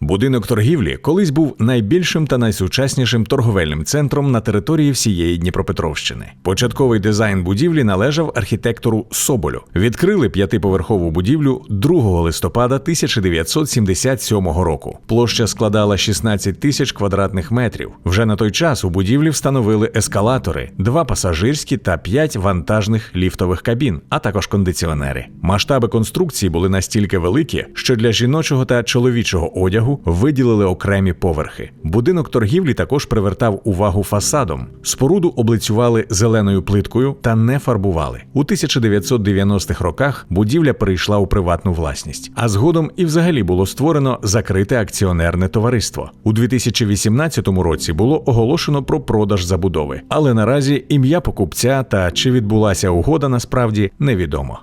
Будинок торгівлі колись був найбільшим та найсучаснішим торговельним центром на території всієї Дніпропетровщини. Початковий дизайн будівлі належав архітектору Соболю. Відкрили п'ятиповерхову будівлю 2 листопада 1977 року. Площа складала 16 тисяч квадратних метрів. Вже на той час у будівлі встановили ескалатори, два пасажирські та п'ять вантажних ліфтових кабін, а також кондиціонери. Масштаби конструкції були настільки великі, що для жіночого та чоловічого одягу виділили окремі поверхи. Будинок торгівлі також привертав увагу фасадом. Споруду облицювали зеленою плиткою та не фарбували. У 1990-х роках будівля перейшла у приватну власність, а згодом і взагалі було створено закрите акціонерне товариство. У 2018 році було оголошено про продаж забудови, але наразі ім'я покупця та чи відбулася угода насправді невідомо.